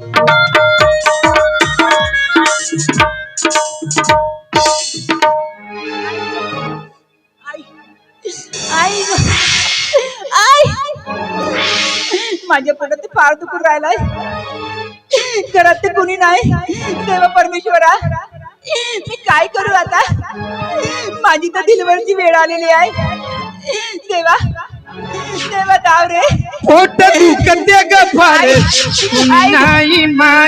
आई. आई. माझ्या पोटात ते फार दुखून राहिलाय. घरात ते कुणी नाही. देवा परमेश्वरा. मी काय करू आता? माझी तर दिलवरची वेळ आलेली आहे. देवा देवा रे पोट दुखते ग फार आई. नाही माझ्या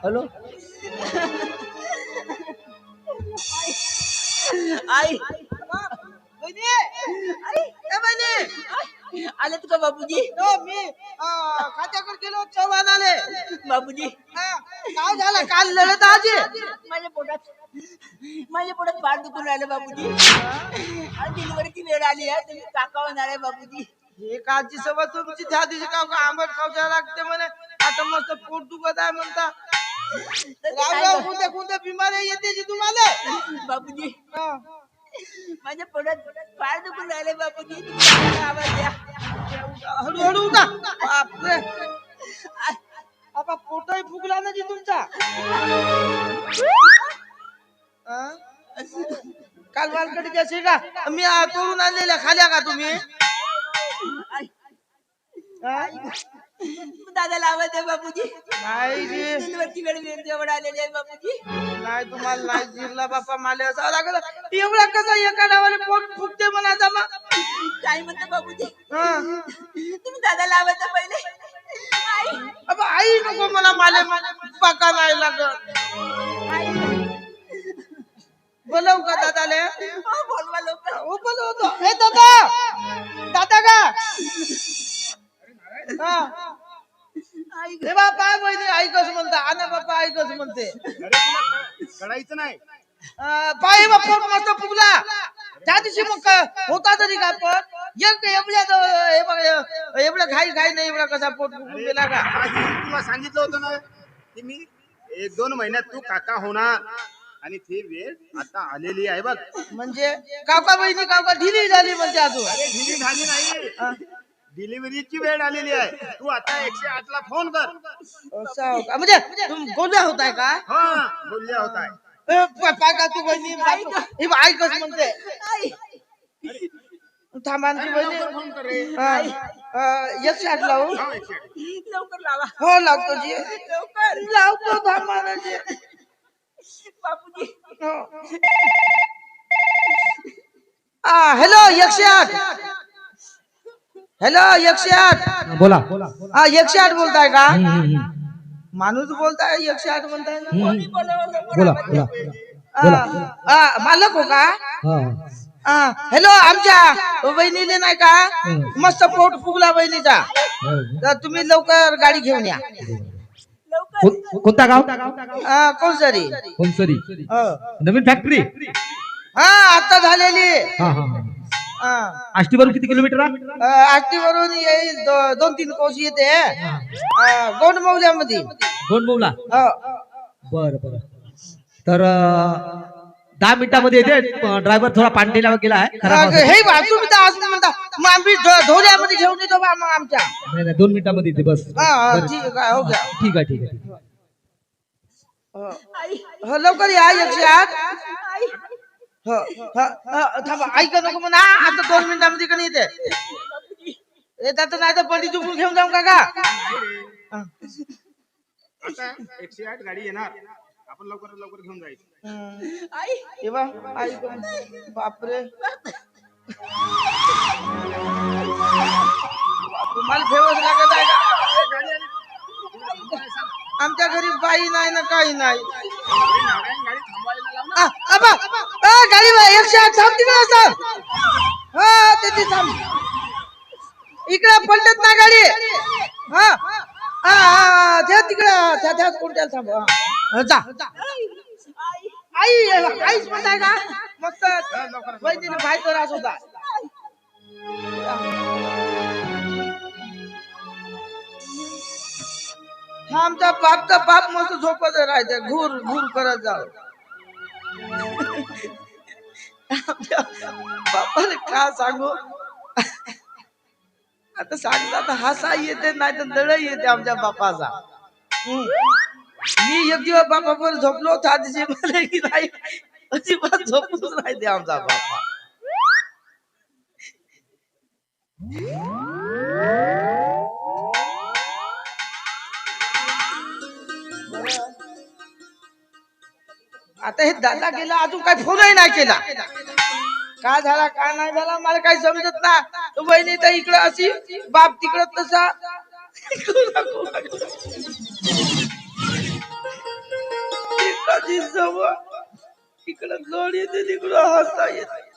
हॅलो? आई. आई. आलेत का बापूजी मी खात्याकडे गेलो चव्हाण आले. बापूजी हा, काय झालं? काल लढत आजी. माझ्या पोटात माझ्या पोटात फार दुखून राहिलं बापूजी आणि डिलिव्हरीची वेळ आली आहे तुम्ही काका होणार आहे बापूजी हे कालची सवय तुमची त्या दिवशी का का आंबट खावच्या लागते म्हणे? आता मस्त पोट दुखत आहे म्हणता. ग- कोणत्या कोणत्या बिमाऱ्या येते जी तुम्हाला? बापूजी. हा. माझ्या पोटात फार दुखून राहिले बापूजी. तुम्ही आवाज द्या हळूहळू उठा. बापरे. आता पोटही फुगला ना जी तुमचा. हा? काल वालकडीच्या शेगा मी आ, तोडून आणलेल्या खाल्या का तुम्ही? हा? दादाला आवाज द्या बापूजी. नाही जी डिलिव्हरीची वेळ वेळ जवळ आलेली आहे बापूजी. नाही तुम्हाला नाही जिरला बाप्पा माले असा लागला एवढा कसा एका डावाला पोट फुगते म्हणाचा मग? काय म्हणता बापूजी? हा. तुम्ही दादाला आवाज द्या पहिले. आई. अबा, आई नको मला माले पका नाही लागत. बोलव का दादाले. हो, बोलवा हो बोलवतो हे दादा. दादा का हा. हे बापा बहिणी आई कसं म्हणता? आना बाप्पा म्हणते? कळायचं नाही. पाय बाप्पा मस्त फुगला. त्या दिवशी मग का- होता तरी का पण एक एवढ्या हे बघ, एवढं घाई घाई नाही एवढा कसा पोट फुगून गेला का? तुला सांगितलं होतं ना की मी एक दोन महिन्यात तू काका होणार. आणि ती वेळ आता आलेली आहे बघ. म्हणजे काका बहिणी काका ढिली झाली म्हणजे अजून. अरे ढिली झाली नाही. डिलिव्हरीची वेळ आलेली आहे. तू आता एकशे आठ ला फ़ोन कर. म्हणजे तुम्ही गोंधळ होताय का? हा बोलल्या होत आहे ए, प- पाय का तू बहिणी हे बघ, ऐकच म्हणते. आई. थांबा आमची बहिणी फ़ोन कर रे. हा, अं, एकशे आठ लावू? हा, एकशे आठ. लवकर लावा. हो लावतो जी. लवकर. लावतो थांबा ना जी. बापूजी. हो. हा हॅलो एकशे आठ. हॅलो एकशे आठ. बोला. हा एकशे आठ बोलताय का? माणूस बोलताय एकशे आठ म्हणताय बोला बोला. हा, हा, मालक हो का? हा. हॅलो आमच्या बहिणीले नाही का? मस्त पोट फुगला बहिणीचा तर तुम्ही लवकर गाडी घेऊन या. कोणता गाव? हा, कोण सरी कोणसरी. हो. नवीन फॅक्टरी? हा आता झालेली. हा. हा हा आष्टीवरून किती किलोमीटर? आहे? आष्टीवरून येईल दो- दोन तीन कोस येते. गोंड मौल्यामध्ये. दोन मौला? हो. बर बर. तर दहा मिनिटामध्ये येते. ड्रायव्हर थोडा पांढरीला गेला आहे. खराब. हे बा तुम्ही तर असं म्हणता मग आम्ही धोऱ्यामध्ये घेऊन येतो बा मग आमच्या. नाही नाही दोन मिनिटामध्ये येते बस. हा हा, बरं. ठीक आहे हो गया ठीक आहे ठीक आहे ठीक आहे. हो. हो, लवकर या एकशे आठ आई. हो, हो, हो, थांबा ऐक नको म्हणा. आता दोन मिनिटामध्ये कधी येते? येतात नाही तर पंडित चुकून घेऊन जाऊ का हा. एकशे आठ गाडी येणार. आपण लवकर लवकर घेऊन जायचं. आई. बापरे. तुम्हाला ठेवच लागत आहे आमच्या घरी बाई नाही ना काही नाही. गाडी एकशे आठ थांब तिकडे असं. हा तिथे थांब. इकडे पलटत ना गाडी. हा. हा, त्या तिकडं त्या त्याच कोणत्याला थांब. हा. जा. आई आई आईच म्हणताय का? मस्त. वैद्यने बाहेर त्रास होता. हा आमचा बाप तर बाप मस्त झोपत राहायचे. घूर घूर करत जाऊ बापाने का सांगू? आता सांगता तर हसा येते नाही तर दळ येते आमच्या बापाचा. मी एक दिवस बापावर झोपलो त्या दिवशी मला की नाही अजिबात झोपूच राहते आमचा बापा. आता हे दादा गेला अजून काही फोनही नाही केला. काय झाला काय नाही झाला मला काही समजत ना. तो बहिणी तर इकडं अशी बाप तिकडं तसा. इकडं लोड येते तिकडं हसता येते.